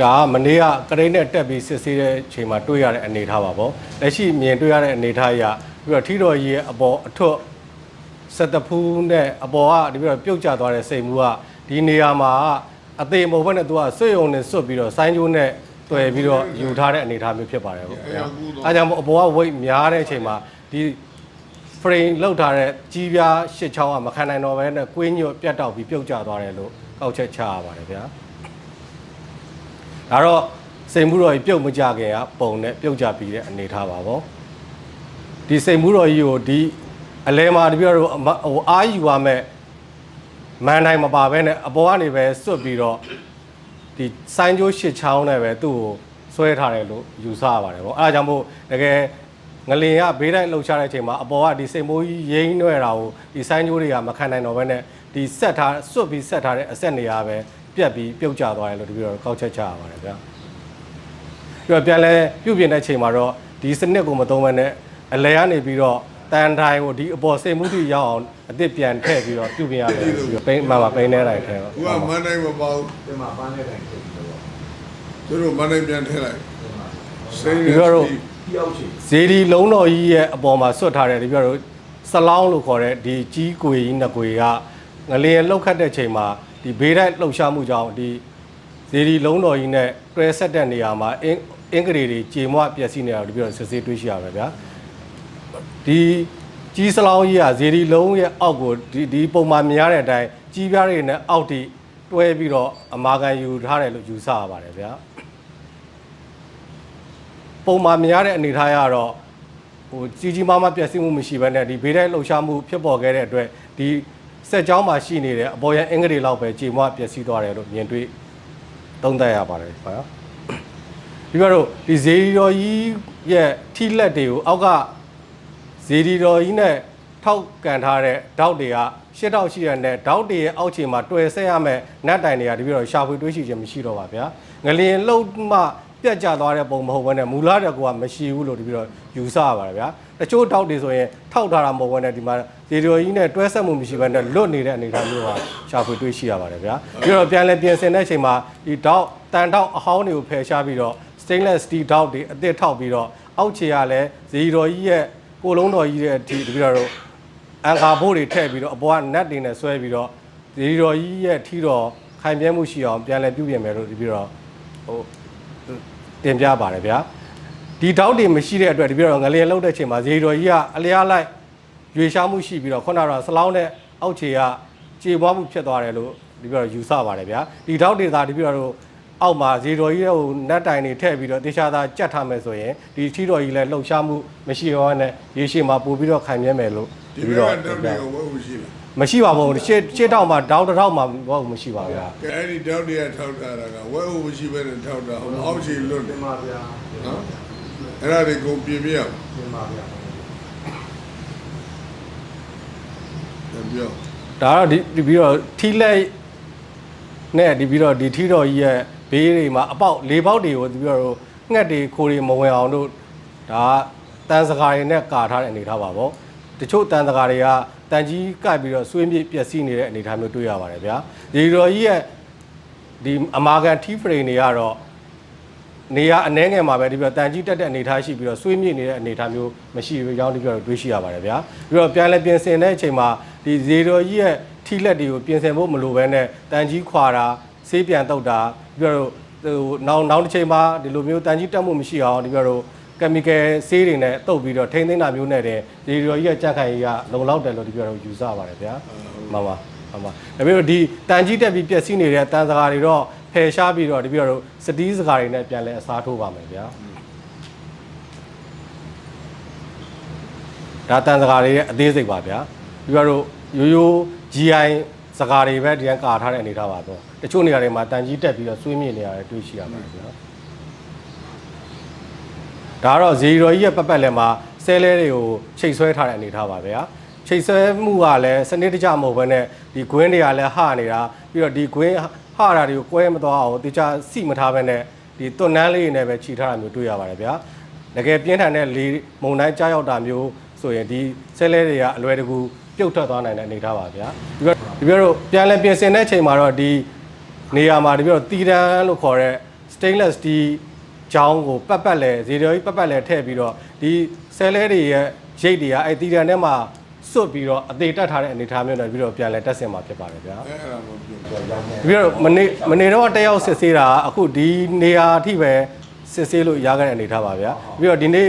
ဒါကမနေ့ကကရိန်းနဲ့တက်ပြီးစစ်ဆေးတဲ့အချိန်မှာတွေ့ရတဲ့အနေအထားပါပေါ့လက်ရှိမြင်တွေ့ရတဲ့အနေအထားအရပြီးတော့ထီတော်ကြီးရဲ့အပေါ်အထွတ်ဆက်တဖူးနဲ့အပေါ်ကဒီပြီးတော့ပြုတ်ကျသွားတဲ့စိတ်မူကဒီနေရာမှာအသေးမဟုတ်ဘဲနဲ့သူကဆွေယုံနဲ့စွတ်ပြီးတော့ဆိုင်းကျိုးနဲ့တွယ်ပြီးတော့ယူထားတဲ့အနေအထားမျိုးဖြစ်ပါတယ်ပေါ့ဗျာအဲကြောင့်မို့အပေါ်က weight များတဲ့အချိန်မှာဒီ frame လောက်ထားတဲ့ကြီးပြားရှစ်ချောင်းကမခံနိုင်တော့ဘဲနဲ့ကွင်းညွတ်ပြတ်တောက်ပြီးပြုတ်ကျသွားတယ်လို့ကောက်ချက်ချရပါတယ်ဗျာ ဒါတော့စိန်မှုတော်ကြီးပြုတ်မကြခင်ကပုံနဲ့ပြုတ်ကြပြီးတဲ့အနေထားပါပေါ့ဒီစိန်မှုတော်ကြီးကိုဒီအလဲမှာတပြည့်တော့အမဟိုအာယူရမဲ့မန်တိုင်းမပါဘဲနဲ့အပေါ်ကနေပဲစွတ်ပြီးတော့ဒီဆိုင်းကျိုးရှစ်ချောင်းနဲ့ပဲသူ့ကိုဆွဲထားတယ်လို့ယူဆရပါတယ်ပေါ့အဲဒါကြောင့်မို့တကယ်ငလင်ကဘေးတိုင်းလှုပ်ရှားတဲ့အချိန်မှာအပေါ်ကဒီစိန်မိုးကြီးရိမ့်နှွဲတာကိုဒီဆိုင်းကျိုးတွေကမခံနိုင်တော့ဘဲနဲ့ဒီဆက်ထားစွတ်ပြီးဆက်ထားတဲ့အဆက်နေရပဲ ပြက်ပြီးပြုတ်ကျသွားတယ်လို့တပြည့်တော့ကောက်ချက်ချရပါတယ်ဗျာပြီးတော့ပြန်လဲပြုတ်ပြင်တဲ့ချိန်မှာတော့ဒီစနစ်ကိုမသုံးဘဲနဲ့အလဲကနေပြီးတော့တန်တိုင်းကိုဒီအပေါ်စိတ်မှုတိရောက်အောင်အစ်စ်ပြန်ထည့်ပြီးတော့ပြုတ်ပြင်ရတယ်ပြီးတော့ပိန်းမှန်ပါပိန်းနေတိုင်းထဲတော့သူကမန်းတိုင်းမပေါ့ဒီမှာပန်းတဲ့တိုင်ဖြစ်ပြီးတော့သူတို့မန်းတိုင်းပြန်ထည့်လိုက်စိမ့်ဒီကတော့ပြောက်ချင်ဇေဒီလုံးတော်ကြီးရဲ့အပေါ်မှာဆွတ်ထားတယ်ဒီပြောတော့စလောင်းလို့ခေါ်တဲ့ဒီကြီးကွေကြီးနှစ်ကွေကငလျင်လှုပ်ခတ်တဲ့ချိန်မှာ ဒီဘေးတိုက်လှုပ်ရှားမှုကြောင့်ဒီဇေဒီလုံးတော်ကြီးနဲ့တွဲဆက်တဲ့နေရာမှာအင်းအင်္ဂရီတွေကြေမွပျက်စီးနေတာကိုဒီပြောစစ်ဆေးတွေ့ရှိရပါဗျာဒီကြီးစလောင်းကြီးကဇေဒီလုံးရဲ့အောက်ကိုဒီဒီပုံမှန်မြင်ရတဲ့အတိုင်းကြီးပြားတွေနဲ့အောက်ထိတွဲပြီးတော့အမာခံယူထားတယ်လို့ယူဆရပါတယ်ဗျာပုံမှန်မြင်ရတဲ့အနေထားရတော့ဟိုကြီးကြီးမားမားပျက်စီးမှုမရှိဘဲနဲ့ဒီဘေးတိုင်းလှုပ်ရှားမှုဖြစ်ပေါ်ခဲ့တဲ့အတွက်ဒီ စက်ကြောင်းမှာရှိနေတဲ့အပေါ်ရန်အင်္ဂလိပ်လောက်ပဲကြေမွပျက်စီးသွားတယ်လို့မြင်တွေ့သုံးသပ်ရပါတယ်ဗျာပြီးတော့ဒီဇေဒီတော်ကြီးရဲ့ထိလက်တွေကိုအောက်ကဇေဒီတော်ကြီးနဲ့ထောက်ကန်ထားတဲ့ဓာတ်တွေကရှစ်ထောက်ရှိရတဲ့ဓာတ်တွေရဲ့အောက်ခြေမှာတွယ်ဆက်ရမယ်နတ်တိုင်တွေကတပြည့်တော့ရှာဖွေတွေးရှိခြင်းမရှိတော့ပါဗျာငလျင်လှုပ်မှပြတ်ကျသွားတဲ့ပုံမဟုတ်ဘဲနဲ့မူလာတဲ့ကောကမရှိဘူးလို့တပြည့်တော့ယူဆရပါတယ်ဗျာတချို့ဓာတ်တွေဆိုရင်ထောက်ထားတာမဟုတ်ဘဲနဲ့ဒီမှာ ဇေဒီတော်ကြီးနဲ့တွဲဆက်မှုမရှိဘဲနဲ့လွတ်နေတဲ့အနေအထားမျိုးပါရှာဖွေတွေးရှိရပါတယ်ဗျာပြီးတော့ပြန်လဲပြင်ဆင်တဲ့အချိန်မှာဒီဓာတ်တန်ဓာတ်အဟောင်းတွေကိုဖယ်ရှားပြီးတော့ stainless steel ဓာတ်တွေအသစ်ထောက်ပြီးတော့အောက်ခြေကလည်းဇီတော်ကြီးရဲ့ကိုလုံးတော်ကြီးရဲ့အထိတပြီးတော့အန်ကာဘိုးတွေထည့်ပြီးတော့အပေါ်ကနတ်တွေနဲ့ဆွဲပြီးတော့ဇီတော်ကြီးရဲ့ထီတော်ခိုင်ပြဲမှုရှိအောင်ပြန်လည်ပြုပြင်မယ်လို့ဒီပြီးတော့ဟိုတင်ပြပါတယ်ဗျာဒီဓာတ်တွေမရှိတဲ့အတွက်ဒီပြီးတော့ငလျင်လောက်တဲ့ချိန်မှာဇီတော်ကြီးကအလျားလိုက် ရွေရှားမှုရှိပြီးတော့ခုနကတော့စလောင်းတဲ့အောက်ခြေကကြေပွားမှုဖြစ်သွားတယ်လို့ဒီပြီးတော့ယူဆပါတယ်ဗျာဒီဓာတ်တွေသာဒီပြီးတော့အောက်မှာဇီတော်ကြီးကိုနတ်တိုင်တွေထည့်ပြီးတော့တေချာသာကြက်ထားမယ်ဆိုရင်ဒီထီတော်ကြီးလည်းလှုပ်ရှားမှုမရှိတော့နဲ့ရေရှည်မှာပို့ပြီးတော့ခိုင်မြဲမယ်လို့ဒီပြီးဘက်တော့ကတောက်တွေကဝဲဦးရှိလားမရှိပါဘူးရှေ့ရှေ့တောက်မှာတောက်တစ်ထောက်မှာဘာမှမရှိပါဘူးဗျာကဲအဲ့ဒီတောက်တွေကထောက်ထားတာကဝဲဦးမရှိဘဲနဲ့ထောက်တာဟိုအောက်ခြေလွတ်ဒီတယ်မှာဗျာနော်အဲ့ဒါတွေကုန်ပြင်ပြရအောင်ဒီမှာဗျာ ပြန်ပြောဒါကတော့ဒီဒီပြီးတော့ထီလက်နဲ့ဒီပြီးတော့ဒီထီတော်ကြီးရဲ့ဘေးတွေမှာအပေါက်လေးပေါက်တွေကိုဒီပြီးတော့ငှက်တွေခိုးတွေမဝင်အောင်တို့ဒါကတန်စကားတွေနဲ့ကာထားတဲ့အနေထားပါပေါ့တချို့တန်စကားတွေကတန်ကြီးကပ်ပြီးတော့ဆွေးမြေ့ပျက်စီးနေတဲ့အနေထားမျိုးတွေ့ရပါတယ်ဗျာဒီတော်ကြီးရဲ့ဒီအမာကန် T frame တွေကတော့နေရအနှဲငယ်မှာပဲဒီပြတန်ကြီးတက်တဲ့အနေအထားရှိပြီးတော့ဆွေးမြေ့နေတဲ့အနေအထားမျိုးမရှိဘူးကြောင်းဒီပြတော့တွေးရှိရပါတယ်ဗျာပြီးတော့ပြန်လဲပြင်ဆင်တဲ့အချိန်မှာ ဒီဇေတော်ကြီးရဲ့ထီလက်တွေကိုပြင်ဆင်ဖို့မလိုဘဲနဲ့တန်ကြီးခွာတာဆေးပြန်တုတ်တာပြီးတော့ဟိုနောက်နောက်တစ်ချိန်မှာဒီလိုမျိုးတန်ကြီးတက်မှုမရှိအောင်ဒီပြတော့ chemical ဆေးတွေနဲ့တုတ်ပြီးတော့ထိန်းသိမ်းတာမျိုးနဲ့တဲ့ဇေတော်ကြီးရဲ့ကြက်ခိုင်ကြီးကလုံလောက်တယ်လို့ဒီပြတော့ယူဆပါတယ်ဗျာမှန်ပါဟုတ်ပါဒါပေမဲ့ဒီတန်ကြီးတက်ပြီးပျက်စီးနေတဲ့တန်စကားတွေတော့ဖယ်ရှားပြီးတော့ဒီပြီးတော့စတီးစကားတွေနဲ့ပြန်လဲအစားထိုးပါမယ်ဗျာဒါတန်စကားတွေရဲ့အသေးစိတ်ပါဗျာ ပြီးတော့ရိုးရိုး GI စကားတွေပဲဒီကကာထားတဲ့အနေထားပါတော့တချို့နေရာတွေမှာတန်ကြီးတက်ပြီးတော့ဆွေးမြေ့နေရတယ်တွေ့ရှိရပါတယ်ဗျာဒါကတော့ဇီရိုကြီးရဲ့ပတ်ပတ်လဲမှာဆဲလဲတွေကိုချိတ်ဆွဲထားတဲ့အနေထားပါဗျာချိတ်ဆွဲမှုကလည်းစနစ်တကျမဟုတ်ဘဲနဲ့ဒီဂွင်းတွေကလည်းဟနေတာပြီးတော့ဒီဂွင်းဟတာတွေကိုကွဲမသွားအောင်တခြားစီမထားဘဲနဲ့ဒီတွန်းနန်းလေးတွေနဲ့ပဲခြိထားတာမျိုးတွေ့ရပါတယ်ဗျာတကယ်ပြင်းထန်တဲ့လေမုန်တိုင်းကြားရောက်တာမျိုးဆိုရင်ဒီဆဲလဲတွေကအလွယ်တကူ ပြုတ်ထွက်သွားနိုင်တဲ့အနေထားပါဗျာဒီဘက်ဒီဘက်တော့ပြန်လည်ပြင်ဆင်တဲ့အချိန်မှာတော့ဒီနေရာမှာဒီဘက်တော့တီတန်းလို့ခေါ်တဲ့ stainless steel ချောင်းကိုပတ်ပတ်လဲဇီရိုကြီးပတ်ပတ်လဲထည့်ပြီးတော့ဒီဆဲလဲတွေရဲ့ရိတ်တွေကအဲ့တီတန်ထဲမှာစွတ်ပြီးတော့အသေးတက်ထားတဲ့အနေအထားမျိုးနဲ့ပြီးတော့ပြန်လဲတက်ဆင်มาဖြစ်ပါတယ်ဗျာအဲ့ဒါမပြောတော့ရောက်နေပြီးတော့မနေ့မနေ့တော့တက်ရောက်စစ်ဆေးတာအခုဒီနေရာအထိပဲစစ်ဆေးလို့ရခဲ့တဲ့အနေအထားပါဗျာပြီးတော့ဒီနေ့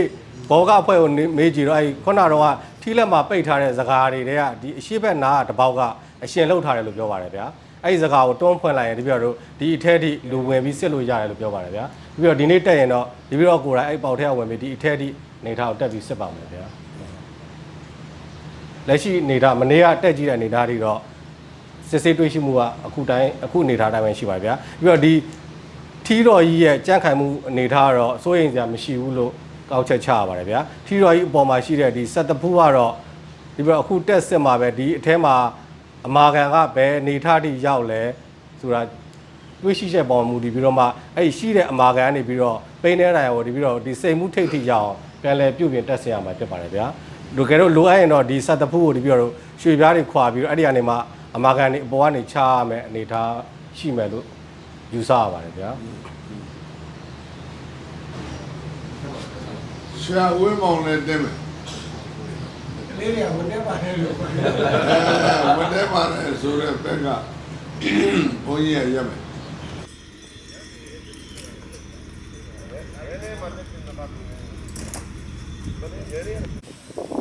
ဘောကအဖွဲ့ကိုမေးကြည့်တော့အဲ့ခုနတော့က ထီးလက်မှာပိတ်ထားတဲ့ဇကားတွေကဒီအရှိဘက်နားကတပေါက်ကအရှင်လောက်ထားတယ်လို့ပြောပါတယ်ဗျာအဲ့ဒီဇကားကိုတွန်းဖွင့်လိုက်ရင်ဒီပြီးတော့ဒီအထက်ထိလူဝင်ပြီးစစ်လို့ရတယ်လို့ပြောပါတယ်ဗျာပြီးတော့ဒီနေ့တက်ရင်တော့ဒီပြီးတော့ကိုယ်တိုင်အဲ့ပေါက်ထဲကဝင်ပြီးဒီအထက်ထိနေထားကိုတက်ပြီးစစ်ပါမယ်ဗျာလက်ရှိနေထားမနေ့ကတက်ကြည့်တဲ့နေထားတွေတော့စစ်ဆေးတွေ့ရှိမှုကအခုတိုင်းအခုအနေထားတိုင်းပဲရှိပါဗျာပြီးတော့ဒီထီးတော်ကြီးရဲ့ကြန့်ခိုင်မှုအနေထားကတော့စိုးရိမ်စရာမရှိဘူးလို့ ကောက်ချက်ချရပါတယ်ဗျာထီးတော်ကြီးအပေါ်မှာရှိတဲ့ဒီစက်တဖူးကတော့ဒီဘက်အခုတက်စစ်မှာပဲဒီအထဲမှာအမာခံကဘယ်အနေထားထိရောက်လဲဆိုတာတွေးရှိချက်ပေါ်မူတည်ပြီးတော့မှအဲ့ဒီရှိတဲ့အမာခံကနေပြီးတော့ပိန်းတဲ့တိုင်ကိုဒီပြီးတော့ဒီစိတ်မှုထိတ်ထိရောက်အောင်ပြန်လဲပြုတ်ပြင်တက်ဆင်ရမှာဖြစ်ပါတယ်ဗျာလူကဲတော့လိုအပ်ရင်တော့ဒီစက်တဖူးကိုဒီပြီးတော့ရွှေပြားတွေခွာပြီးတော့အဲ့ဒီကနေမှအမာကန်နေအပေါ်ကနေချရမယ်အနေထားရှိမယ်လို့ယူဆရပါတယ်ဗျာ ရှာဝဲမောင်လည်းတင်းမယ်လေးတွေကဝင်နေပါတယ်လို့အဲဝတ်တယ်ပါလေဆိုတဲ့ဘက်ကဘုန်းကြီးရရမယ်က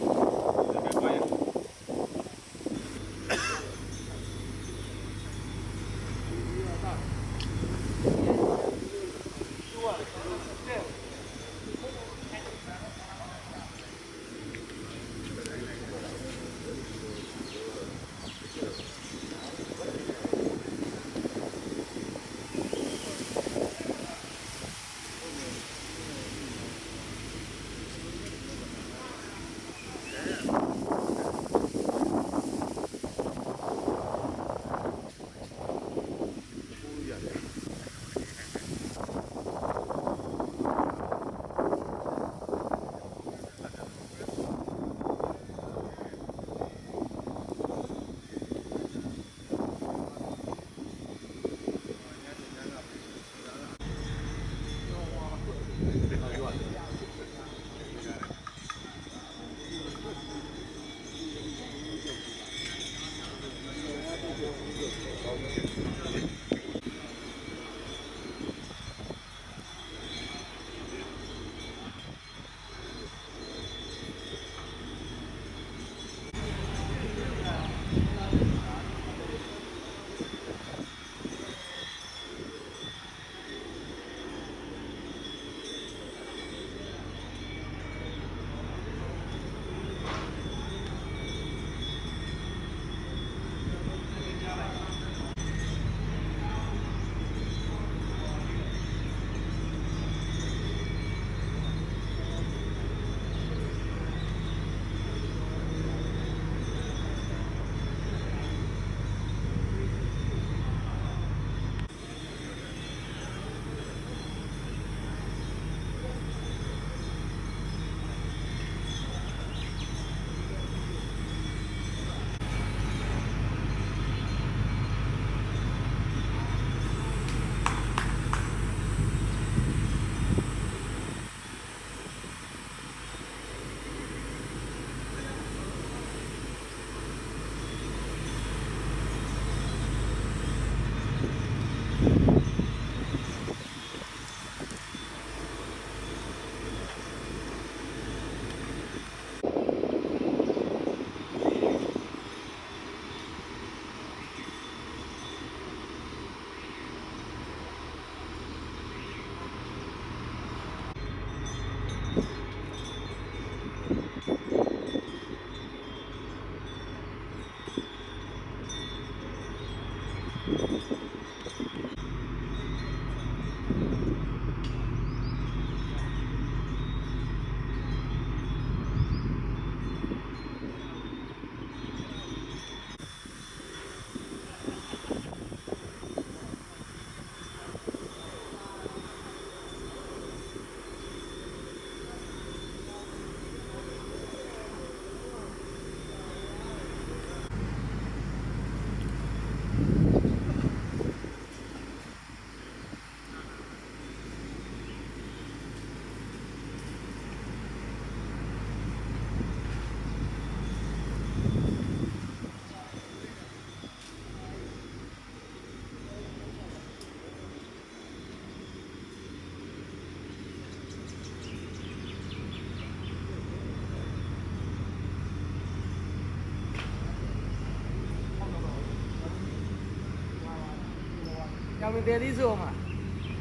နောက်ပြီးတယ်သီးဆိုမှာ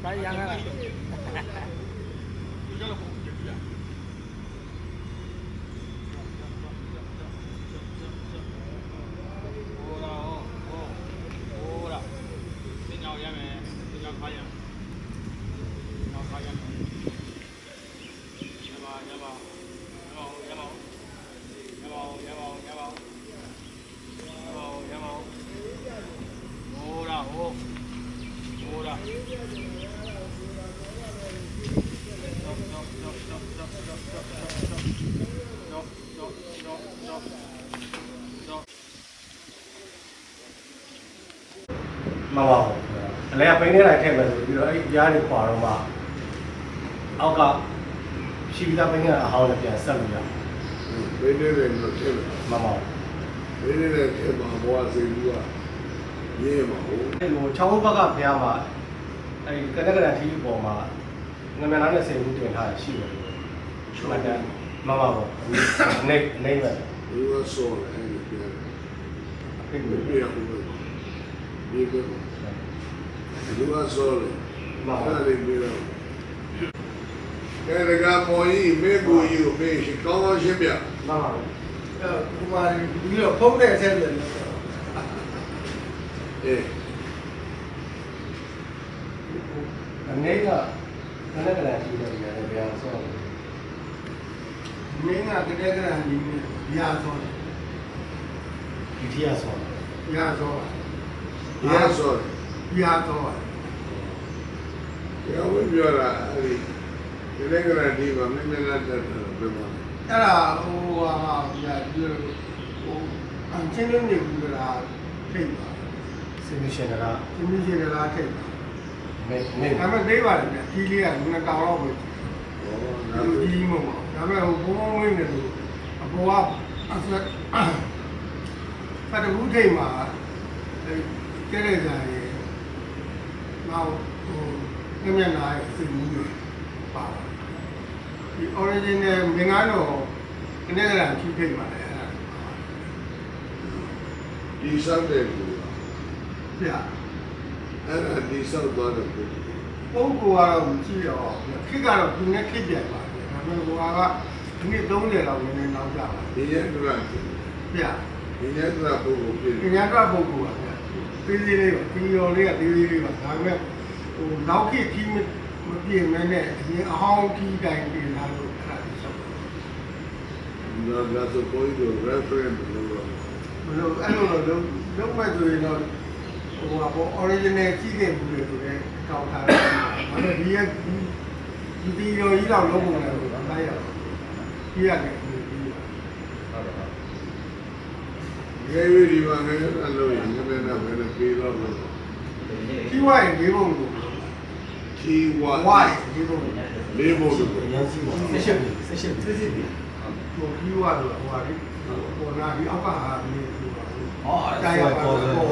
ဒါရန်ကလားမှန်ပါဘူးအလဲ ကပိန်းနေလိုက်ထည့်မယ်ဆိုပြီးတော့အဲ့ဒီရားတွေခွာတော့မှအောက်ကရှိပြီးသားပိန်းနေတဲ့အဟောင်းနဲ့ပြန်ဆက်လို့ရဘယ်နေလဲလို့ထင်တယ်မှန်ပါဘူးဘယ်နေလဲထင်မှာဘွားစိတ်ကူကရေးမှာဟုတ်အဲ့လိုချောင်းဘက်ကဘုရားမှာအဲ့ဒီကနကရထီးပေါ်မှာငမနာနဲ့စေဘူးတင်ထားရရှိတယ်မှန်တယ်မှန်ပါဘူးနေနေပဲဒီကဆောတယ်အဲ့ဒီပြန်အဲ့ဒီပြရဘူးဒီက ဒီကဆောတယ်မှန်ပါအဲ့ဒီပြီးတော့ကဲဒါကမော်ကြီးမေကိုကြီးကိုမေးရှိကောင်းကောင်းရှင်းပြမှန်ပါဘူးအဲဒီမှာဒီလိုဖုံးတဲ့အဆက်တယ်အေးအနေကကနကရထီးနဲ့ပြန်ပြန်ဆောတယ်မင်းကတကယ်ကရာဒီရဆိုတယ်ဒီထီးရဆောတယ်ရဆိုဒီကဆောတယ် ရဆိုဒီကဝိပြောတာအဲ့ဒီဒီလက်ကရဒီမှာမင်းမလာတတ်တယ်ဘယ်မှာအဲ့ဒါဟိုဟာမှာပြဒီလိုဟိုအချင်းလုံးနေဘူးလားထိတ်ပါစီမီရှင်ကဒီမျိုးရှင်လားထိတ်ပါမေမေဒါပေမဲ့သေးပါတယ်ဗျဒီလေးကငါတောင်တော့ပဲဟောနာဒီးကြီးမဟုတ်ပါဒါပေမဲ့ဟိုဘုံဘုံဝင်းနေလို့အပေါ်ကအဆက်ဖတ်တူထိတ်မှာအဲကျဲတဲ့ဇာရေ နောက်ဟိုညမျက်နှာရဲ့စိတ်မှုတွေပါဒီ original မင်္ဂလာတော့ကနေကရာကြီးထိတ်ပါလေအဲ့ဒါဒီဆောက်တဲ့ကူပြအဲ့ဒါဒီဆောက်သွားတဲ့ကူပုံကတော့မကြည့်တော့ခိကတော့ဒီနေ့ခိပြန်ပါဒါပေမဲ့ဟိုကဒီနေ့30လောက်နည်းနည်းနောက်ကြပါဒီရက်တူရပြဒီရက်တူရပုံကိုပြည့်ပညာကပုဂ္ဂိုလ်ပါ သေးသေးလေးပါပြီးရောလေးကသေးသေးလေးပါဒါပေမဲ့ဟိုနောက်ခေတ်ကြီးမမပြည့်မဲနဲ့အရင်အဟောင်းကြီးတိုင်းပြင်လာလို့အဲ့ဒါဆောက်နော်ဒါဆိုကိုကြီးတို့ reference လို့တော့မလို့အဲ့လိုတော့လုံးမဲ့ဆိုရင်တော့ဟိုကပေါ် original ကြီးခဲ့ဘူးလေဆိုတော့ကောက်ထားတယ်ဒါပေမဲ့ဒီကဒီဒီရောကြီးတော့လုံးပုံလည်းတော့လိုက်ရအောင်ကြီးရတယ်ဒီဒီ ငယ်ဝီဒီမှာငယ်အလို့ရငယ်နဲ့ဘယ်နဲ့ပြေတော့လို့ကြီးဝိုင်းလေးပုံကို T Y ဝိုင်းလေးပုံကိုလေးပုံလို့အရင်စီးပါဆက်ရှက်ပြီဆက်ရှက်ပြီစစ်စစ်ပြီးဟိုကြီးဝါတော့ဟိုဟာဒီဟိုနာဒီအောက်ကဟာဒီလိုပါဘူးဟောအဲ့ဒါဆိုပေါ်တယ်ဟော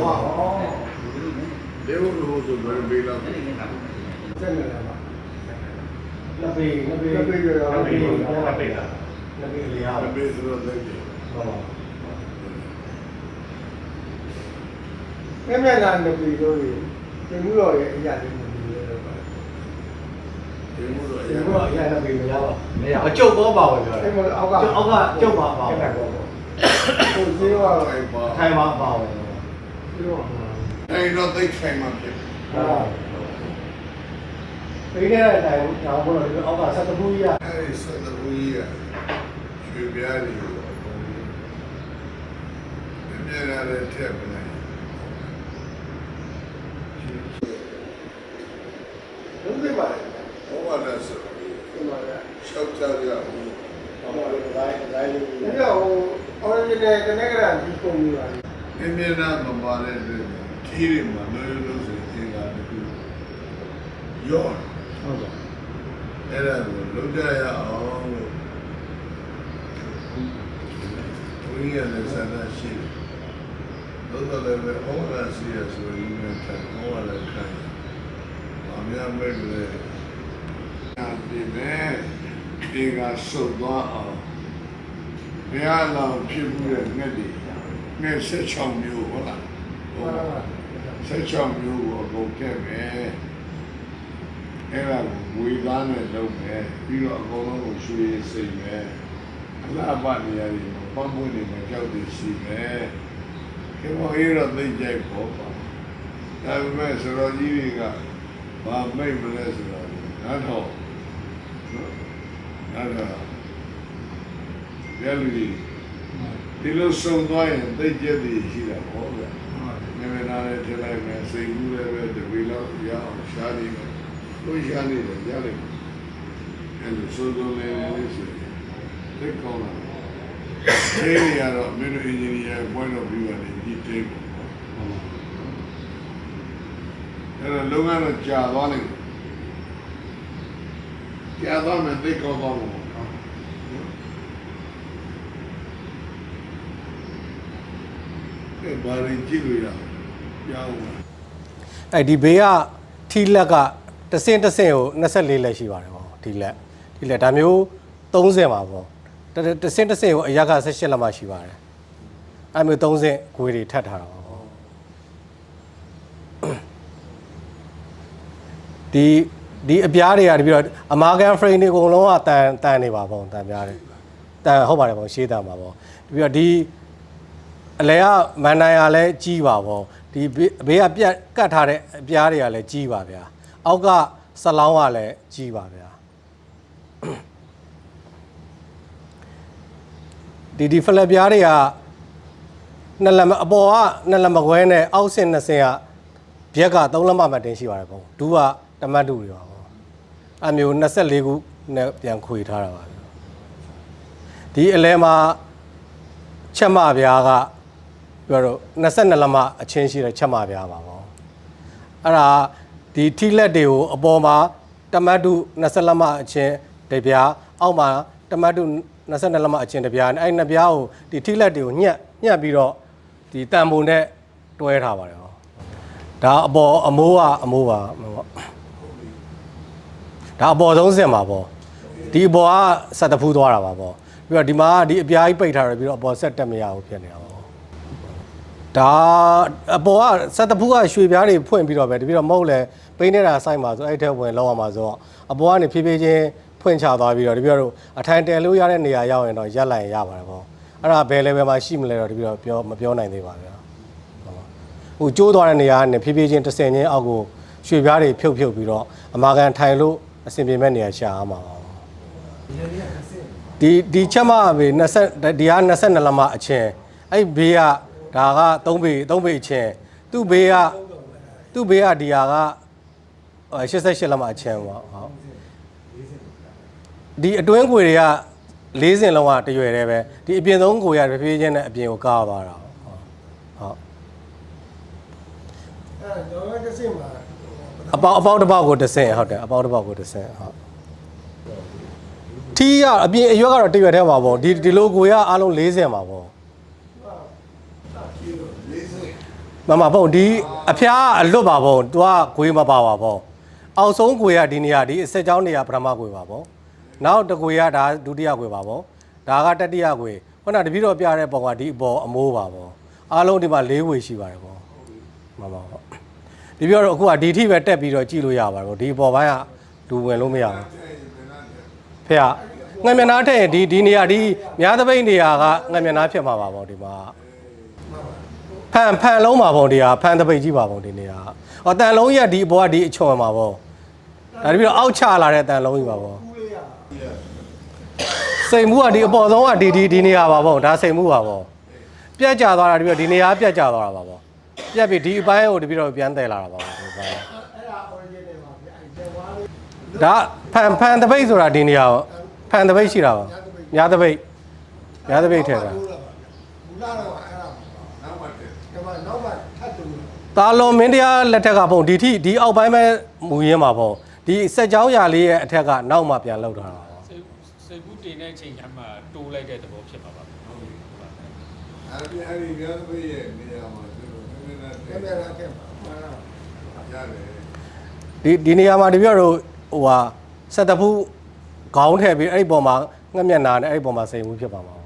လေးပုံလို့ဆိုဘယ်ပြေတော့စက်နေတယ်ပါနှစ်ပေနှစ်ပေနှစ်ပေရောနှစ်ပေနှစ်ပေလားနှစ်ပေလေးဟာဘယ်ပြေဆိုတော့လက်ကြီးဟော မြက်မြက်လာနေပြီလို့ဒီမှုတော်ရဲ့အရာတွေမျိုးတွေတော့ပါဒီမှုတော့ဒီကတော့အရင်နှစ်ပေမရပါမရအကျုပ်ပေါ်ပါဝင်ပြောတယ်အဲ့မအောက်ကအောက်ကကျုပ်ပါပါဝင်ဟိုဈေးကတော့ထိုင်ပါထိုင်ပါပါဝင်ဈေးတော့ထိုင်တော့သိထိုင်မှာဖြစ်ဟောပေးတဲ့တိုင်တောင်ပေါ်တော့အောက်ကဆက်တပူကြီးကအဲဒီဆက်တဲ့ဦးကြီးကရွှေပြားတွေကိုအမြဲတမ်းလည်းထည့်ပလိုက် လုံးသိပါတယ် ဘောဝနာဆို ဒီမှာက ရှောက်ကြရဘူး ဟောဒါတိုင်းဒါတိုင်းလေး ဒီတော့ ဟို original connect ကဒီပုံမျိုးပါအမြဲတမ်းမပါတဲ့အတွက်ခီးတွေမှာလွယ်လွယ်လို့ဆိုရင်ကတခုရောဟုတ်ကဲ့အဲ့ဒါကိုလုံးကြရအောင်လို့ဘုရားလည်းဆန္ဒရှိတယ်သို့တော်လည်းပဲဩဝါဒရှိရဆိုရင်လည်းခံဩဝါဒခံရအများမဲ့ကလေးအပြည့်မဲ့ဒီကဆုတ်သွားအောင် ဘုရားလောင်ဖြစ်မှုတဲ့ငှက်တွေငှက်16မျိုးဟုတ်လားဟုတ်ပါဆက်ချောင်းမျိုးကိုအကုန်ကက်မယ်အဲ့ဒါကိုဝေသားနဲ့လုပ်မယ်ပြီးတော့အကုန်လုံးကိုရွှေစိတ်မယ်အလားပါနေရတယ်ပန်းပွင့်နေမှာကြောက်တယ်ရှိမယ်ဒီမောအေးတော့သိကြိုက်ပေါ့ပါဒါပေမဲ့ဆိုတော့ကြီးတွေကဘာမိတ်မလဲဆိုတော့ငါတော့နော်ငါတော့ ရလူကြီးဒီလိုဆုံသွားရင်သိကြတယ်ရှိတာပေါ့ဗျာနေမနာနဲ့ထည့်လိုက်မယ်စိတ်ကူးလည်းပဲတပီလောက်ရအောင်ရှားနေမယ်လို့ရှားနေတယ်ကြားလိုက်အဲ့လိုစိုးစိုးလေးလေးဆိုရင်သိကောင်းလာတယ်ဒီရတော့မင်းတို့အင်ဂျင်နီယာဘွဲတော်ပြီးရတယ်ဒီတေးပေါ့အဲ့တော့လုပ်ငန်းတော့ကြာသွားလိမ့်မယ်ကြာသွားမယ်သိကောင်းသွားမှာပေါ့အဲ့ ဘာရင်ကြည့်လို့ရအောင်ကြောင်းပါအဲ့ဒီဘေးကထီလက်ကတစ်စင်းတစ်စင်းကို24လက်ရှိပါတယ်ပေါ့ဒီလက်ဒီလက်ဒါမျိုး30ပါပေါ့တတစ်စင်းတစ်စင်းကိုအရက်က18လက်မှရှိပါတယ်အဲ့မျိုး30ခွေးတွေထပ်ထားတာပေါ့ဒီဒီအပြားတွေကတပြီးတော့အမာကန် frame တွေအကုန်လုံးကတန်တန်နေပါပေါ့တန်ပြားတယ်တန်ဟုတ်ပါတယ်ပေါ့ရှေးတန်ပါပေါ့တပြီးတော့ဒီ အလဲကမန်နိုင်ရလဲကြီးပါပေါ့ဒီဘေးဘေးကပြတ်ကတ်ထားတဲ့အပြားတွေကလည်းကြီးပါဗျာအောက်ကဆလောင်းကလည်းကြီးပါဗျာဒီဒီဖလက်ပြားတွေကနှစ်လက်မအပေါ်ကနှစ်လက်မခွဲနဲ့အောက်ဆင်နှစ်ဆင်ကဘက်ကသုံးလက်မမှတင်ရှိပါတယ်ပေါ့ဒူးကတမတ်တူတွေပါပေါ့အမျိုး24ခုနဲ့ပြန်ခွေထားတာပါဗျာဒီအလဲမှာချက်မပြားက ပြောတော့22လက်မအချင်းရှိတဲ့ချက်မပြားပါပေါ့အဲ့ဒါဒီထီလက်တွေကိုအပေါ်မှာတမတ်တူ20လက်မအချင်းတပြားအောက်မှာတမတ်တူ22လက်မအချင်းတပြားနဲ့အဲ့နှစ်ပြားကိုဒီထီလက်တွေကိုညှက်ညှက်ပြီးတော့ဒီတန်ပုံနဲ့တွဲထားပါတယ်ဟောဒါအပေါ်အမိုးကအမိုးပါဟောဒါအပေါ်ဆုံးစင်ပါပေါ့ဒီအပေါ်ကဆက်တဖူးသွားတာပါပေါ့ပြီးတော့ဒီမှာကဒီအပြားကြီးပိတ်ထားတယ်ပြီးတော့အပေါ်ဆက်တက်မရဘူးဖြစ်နေတာပေါ့ ဒါအပေါ်ကဆက်တဖူးကရွှေပြားတွေဖွင့်ပြီးတော့ပဲတပြီးတော့မဟုတ်လဲပိန်းနေတာစိုက်မှာဆိုအဲ့ထဲဝင်လောက်အောင်မှာဆိုတော့အပေါ်ကနေဖြည်းဖြည်းချင်းဖွင့်ချသွားပြီးတော့တပြီးတော့အထိုင်တယ်လို့ရတဲ့နေရာရောက်ရင်တော့ရက်လိုက်ရင်ရပါတယ်ပေါ့အဲ့ဒါဘယ် level မှာရှိမလဲတော့တပြီးတော့ပြောမပြောနိုင်သေးပါဗျာဟိုကျိုးသွားတဲ့နေရာကနေဖြည်းဖြည်းချင်းတစ်ဆင်ချင်းအောက်ကိုရွှေပြားတွေဖြုတ်ဖြုတ်ပြီးတော့အမာကန်ထိုင်လို့အဆင်ပြေမဲ့နေရာရှာအောင်ပါဒီဒီချက်မဘေး20ဒီက22လမအချင်းအဲ့ဘေးက ဒါက3ဘေး3ဘေးအချင်းသူ့ဘေးကသူ့ဘေးကဒီဟာက88လမအချင်းပေါ့ဟုတ်ဒီအတွင်းကိုတွေက၄စင်လုံးကတရွယ်တည်းပဲဒီအပြင်ဆုံးကိုရဖြည်းဖြည်းချင်းနဲ့အပြင်ကိုကားသွားတာဟုတ်ဟုတ်အဲ့တော့တော့တစ်စင်မှာအပေါက်အပေါက်တစ်ပေါက်ကိုတစ်ဆင့်ဟုတ်တယ်အပေါက်တစ်ပေါက်ကိုတစ်ဆင့်ဟုတ်ထီးရအပြင်အရွက်ကတော့တရွက်ထဲမှာပေါ့ဒီဒီလိုကိုရအားလုံး40ပါပေါ့ မမပေါ့ဒီအဖျားအလွတ်ပါပေါ့သူကဂွေးမပါပါပေါ့အောက်ဆုံးဂွေရဒီနေရာဒီအစက်ကြောင်းနေရာပထမဂွေပါပေါ့နောက်တစ်ဂွေရဒါဒုတိယဂွေပါပေါ့ဒါကတတိယဂွေခုနတပည့်တော်ပြတဲ့ပုံကဒီအပေါ်အမိုးပါပေါ့အားလုံးဒီမှာ၄ဂွေရှိပါတယ်ပေါ့မမပေါ့ဒီပြောတော့အခုကဒီထိပဲတက်ပြီးတော့ကြည့်လို့ရပါတော့ဒီအပေါ်ပိုင်းကလူဝင်လို့မရဘူးဖေကငမျက်နာထက်ရင်ဒီဒီနေရာဒီများသပိတ်နေရာကငမျက်နာဖြစ်မှာပါပေါ့ဒီမှာ ဖန်ဖန်လုံးပါပေါ့ဒီဟာဖန်သပိတ်ကြီးပါပေါ့ဒီနေရာဟောတန်လုံးရက်ဒီအပေါ်ကဒီအချွန်မှာပေါ့ဒါတပြီးတော့အောက်ချလာတဲ့တန်လုံးကြီးပါပေါ့ကူလေးရစိတ်မှုကဒီအပေါ်ဆုံးကဒီဒီဒီနေရာပါပေါ့ဒါစိတ်မှုပါပေါ့ပြက်ကြသွားတာတပြီးတော့ဒီနေရာပြက်ကြသွားတာပါပေါ့ပြက်ပြီးဒီအပိုင်းကိုတပြီးတော့ပြန်တယ်လာတာပါပေါ့ဒီပိုင်းအဲ့ဒါ original ပါဗျအဲ့ဒီဝါလေးဒါဖန်ဖန်တပိတ်ဆိုတာဒီနေရာကိုဖန်တပိတ်ရှိတာပါညာတပိတ်ညာတပိတ်ထဲတာဘူလာတော့အဲ့ဒါ နောက်မှတက် ကမနောက်မှထပ်တူ တာလွန်မင်းတရားလက်ထက်ကပုံဒီထိဒီအောက်ပိုင်းပဲမူရင်းမှာပေါ့ဒီစက်ကြောင်းရာလေးရဲ့အထက်ကနောက်မှပြန်လောက်ထားတာပေါ့စိတ်စိတ်ကူးတင်တဲ့အချိန်ကျမှတိုးလိုက်တဲ့သဘောဖြစ်ပါပါဟုတ်ပြီဟုတ်ပါအဲ့ဒီအဲ့ဒီများသရဲ့နေရာမှာသူတို့နည်းနည်းကဲတက်မဲလာကဲမှန်လားရတယ်ဒီဒီနေရာမှာတပြည့်တော့ဟိုဟာစက်တဖူးခေါင်းထည့်ပြီးအဲ့ဒီပုံမှာငှက်မျက်နာနဲ့အဲ့ဒီပုံမှာစိန်မှုဖြစ်ပါမှာပေါ့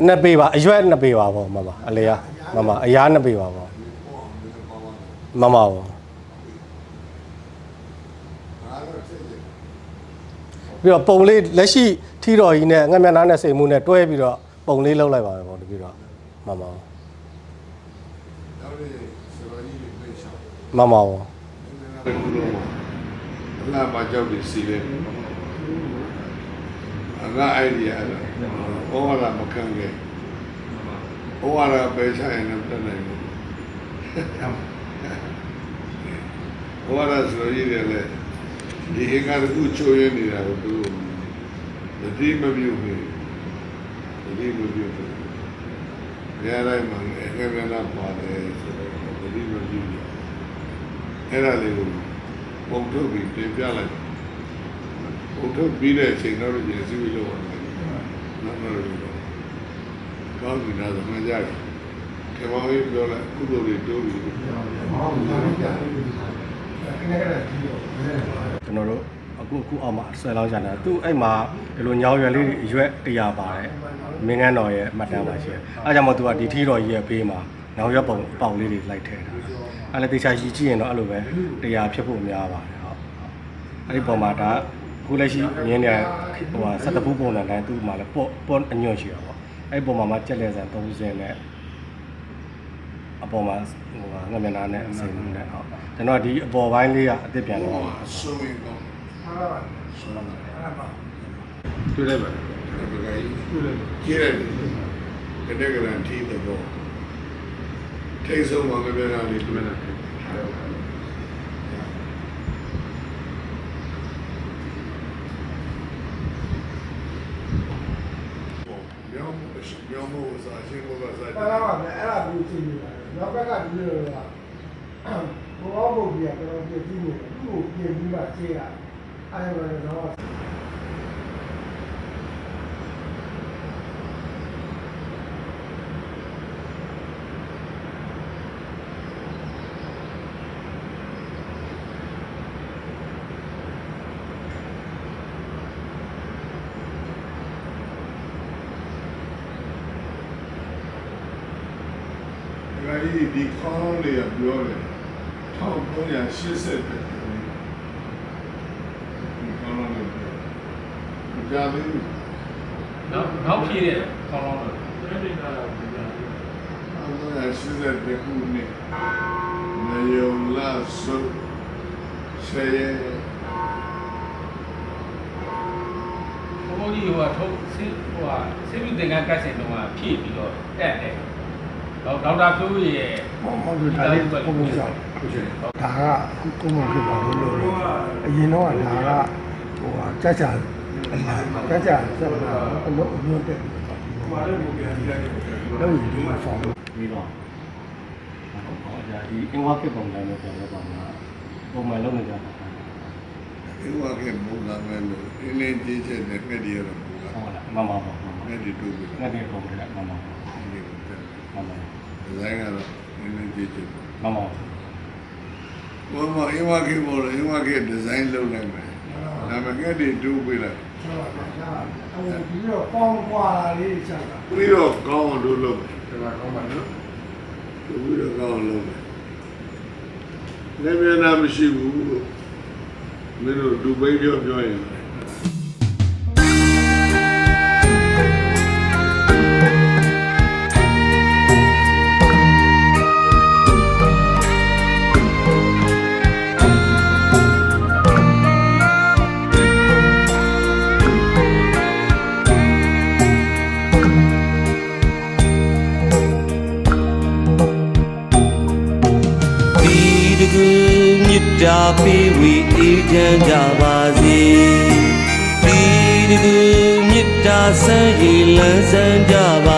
နည်းနည်းဆို maximum ဘယ်လိုရှိလဲပြပ်ပြီးနှစ်ပေပါအရွက်နှစ်ပေပါဗောမမအလေရမမအရာနှစ်ပေပါဗောမမဗောအားတော့ဖြစ်တယ်ပြီးတော့ပုံလေးလက်ရှိထီတော်ကြီးနဲ့ငှက်မျက်နှာနဲ့စိတ်မှုနဲ့တွဲပြီးတော့ပုံလေးလောက်လိုက်ပါမယ်ဗောတပြီးတော့မမဗောနောက်နေ့စတော်ကြီးတွေပြေးချောင်းမမဗောတစ်ခုလုံးအလားပါကြောက်ပြီးစီတယ် အငါအိုင်ဒီယာတော့ဘောလာမခံခဲ့ဘောလာပဲဆိုင်နေတယ်နိုင်ဘူးဘောလာဆိုရည်တယ်လေဒီဟင်္ကာကူချိုးရနေတာကိုသူမတိမပြုတ်ဘူးမတိမပြုတ်ဘူးဘယ်တိုင်းမှာငယ်ငယ်လာပါတယ်ဆိုတော့မတိမပြုတ်ဘူးအဲ့ဒါလေးကိုပုံထုတ်ပြီးတင်ပြလိုက် ပုံထုတ်ပြီးတဲ့အချိန်တော့ရည်စည်းပြီးလို့ရတယ်နောက်တော့ကောင်းပြီလားဆိုမှကြတယ်ခေမောင်ကြီးပြောလိုက်ကုသိုလ်တွေတိုးပြီးဟုတ်တယ်ဗျာခဏခဏကြည့်တော့ကျွန်တော်တို့အခုအခုအောက်မှာဆွဲလောင်းကြတာသူ့အဲ့မှာဒီလိုညောင်ရွယ်လေးတွေအရွက်100ပါတယ်မင်းငန်းတော်ရဲ့အမှတ်တမ်းပါရှိတယ်အဲကြောင့်မို့သူကဒီထီတော်ကြီးရဲ့ဘေးမှာညောင်ရွက်ပုံပေါင်လေးတွေလိုက်ထည့်တာအဲ့လည်းတေချာကြီးကြည့်ရင်တော့အဲ့လိုပဲ100ဖြစ်ဖို့များပါတယ်ဟုတ်အဲ့ဒီပုံမှာဒါ ခုလက်ရှိမြင်းတဲ့ဟိုဟာစက်တပူပုံစံတိုင်းသူ့မှာလည်းပေါ့ပေါ့အညွန့်ရှိတာပေါ့အဲ့ဒီပုံမှာမှကြက်လက်ဆန်30နဲ့အပေါ်မှာဟိုဟာငမျက်နှာနဲ့အစိမ်နဲ့ဟုတ်ကျွန်တော်ဒီအပေါ်ပိုင်းလေးကအစ်စ်ပြန်တော့ဆိုရင်ကောင်းဟာပါဆိုတော့အဲ့ပါတွေ့လိုက်ပါတယ်ဘယ်ကကြီးကျဲတယ်တဲ့ကရန်ထီးတော့ထိတ်ဆုံးမှာမပြောရလေးတွေ့တယ် မြောင်းမြောင်းမို့စာရှင်းဖို့ကစားတယ်အဲ့ဒါပါအဲ့ဒါဘူးကြည့်နေတာနောက်ဘက်ကဒီလိုကဘောဘုတ်ကြီးကတော့ပြည့်ကြည့်နေတယ်သူ့ကိုပြင်ပြီးမှရှင်းရအဲ့ဒါတော့ ကြီးဒီခေါင်းလေးကပြောတယ်1380ပဲဒီခေါင်းလေးပြောမကြသေးဘူးနောက်နောက်ဖြည့်တဲ့ခေါင်းလောင်းတော့1980ခုနှစ်နေယုံလာဆုဆယ်ရဘုံဘုံကြီးဟိုကထုတ်ဆေးဟိုကဆေးပြီးသင်္ကန်းကတ်စင်တုန်းကဖြည့်ပြီးတော့တက်တယ်တော့ ဒေါက်တာဖြိုးရဲ့ဟုတ်တယ်ဒါလေးပုံပုံဆောင်ဒါကကုမဖြစ်ပါလို့လို့အရင်တော့ဒါကဟိုဟာကြကြကြကြဆက်လာအလုပ်အမြင့်တက်မှာလည်းဘုရားဒီလိုက်တော့ဒီမှာဆောင်လို့ပြီးတော့ဟောဒါဒီအင်ဝါကပုံတိုင်းပဲပြန်တော့ပါမှာပုံမှန်လုံးနေကြတာဒီဝါကမူလာမယ်လို့အင်းလေးကြီးချက်နဲ့ငှက်ဒီရတော့မူလာဟုတ်လားမမပါမမငှက်ဒီတူပြီငါဒီပုံကလည်းမမဒီလိုတက်မမ ဒီဇိုင်းကတော့အင်းလေးကြီးချက်မမဘောမအင်းဝါကဘောလို့အင်းဝါကဒီဇိုင်းလုပ်လိုက်မယ်ဒါပေမဲ့ငှက်ဒီတူပြီလားအဲဒီတော့ပေါင်းကွာလေးချက်တာပြီးတော့ကောင်းအောင်လုပ်လုပ်မယ်ဒါကကောင်းပါနော်ပြီးတော့ကောင်းအောင်လုပ်မယ်လည်းမြန်တာမရှိဘူးမင်းတို့ဒူဘိန်းပြောပြောရင် ချမ်းကြပါစေဒီတကူမြစ်တာဆန်းရည်လန်းဆန်းကြပါစေ